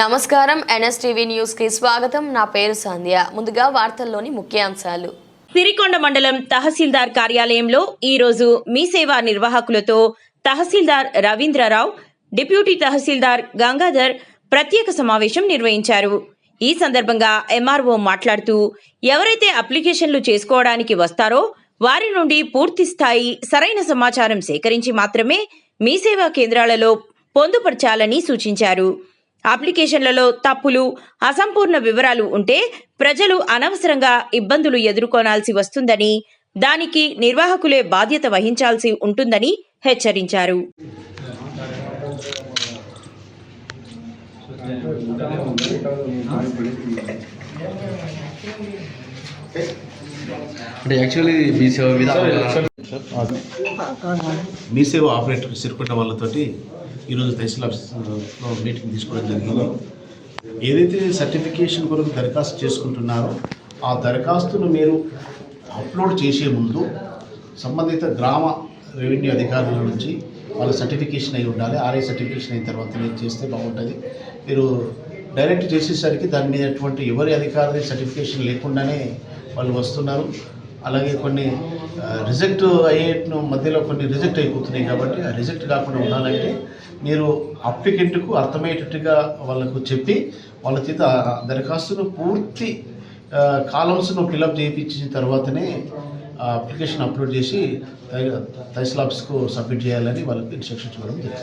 నమస్కారం ఎన్ఎస్టీవీ న్యూస్కి స్వాగతం. నా పేరు సంధ్య. ముందుగా వార్తల్లోని ముఖ్యాంశాలు. సిరికొండ మండలం తహసీల్దార్ కార్యాలయంలో ఈరోజు మీ సేవా నిర్వాహకులతో తహసీల్దార్ రవీంద్రరావు డిప్యూటీ తహసీల్దార్ గంగాధర్ ప్రత్యేక సమావేశం నిర్వహించారు. ఈ సందర్భంగా ఎంఆర్ఓ మాట్లాడుతూ ఎవరైతే అప్లికేషన్లు చేసుకోవడానికి వస్తారో వారి నుండి పూర్తి స్థాయి సరైన సమాచారం సేకరించి మాత్రమే మీ సేవా కేంద్రాలలో పొందుపరచాలని సూచించారు. అప్లికేషన్లలో తప్పులు అసంపూర్ణ వివరాలు ఉంటే ప్రజలు అనవసరంగా ఇబ్బందులు ఎదుర్కొనాల్సి వస్తుందని దానికి నిర్వాహకులే బాధ్యత వహించాల్సి ఉంటుందని హెచ్చరించారు. అంటే యాక్చువల్లీ మీ సేవ విధానం మీ సేవ ఆపరేటర్ సిరికొట్ట వాళ్ళతోటి ఈరోజు తహసీల్ ఆఫీస్లో మీటింగ్ తీసుకోవడం జరిగింది. ఏదైతే సర్టిఫికేషన్ కొరకు దరఖాస్తు చేసుకుంటున్నారో ఆ దరఖాస్తును మీరు అప్లోడ్ చేసే ముందు సంబంధిత గ్రామ రెవెన్యూ అధికారుల నుంచి వాళ్ళ సర్టిఫికేషన్ అయి ఉండాలి. ఆర్ఐ సర్టిఫికేషన్ అయిన తర్వాత మీరు చేస్తే బాగుంటుంది. మీరు డైరెక్ట్ చేసేసరికి దాని మీద ఎటువంటి ఎవరి అధికారి సర్టిఫికేషన్ లేకుండానే వాళ్ళు వస్తున్నారు. అలాగే కొన్ని రిజెక్ట్ అయ్యే మధ్యలో కొన్ని రిజెక్ట్ అయిపోతున్నాయి కాబట్టి ఆ రిజెక్ట్ కాకుండా ఉండాలంటే మీరు అప్లికెంట్కు అర్థమయ్యేటట్టుగా వాళ్ళకు చెప్పి వాళ్ళ చేత దరఖాస్తును పూర్తి కాలమ్స్ను ఫిలప్ చేయించిన తర్వాతనే ఆ అప్లికేషన్ అప్లోడ్ చేసి తహసీల్ ఆఫీస్కు సబ్మిట్ చేయాలని వాళ్ళకి ఇన్స్ట్రక్షన్స్ ఇవ్వడం జరిగింది.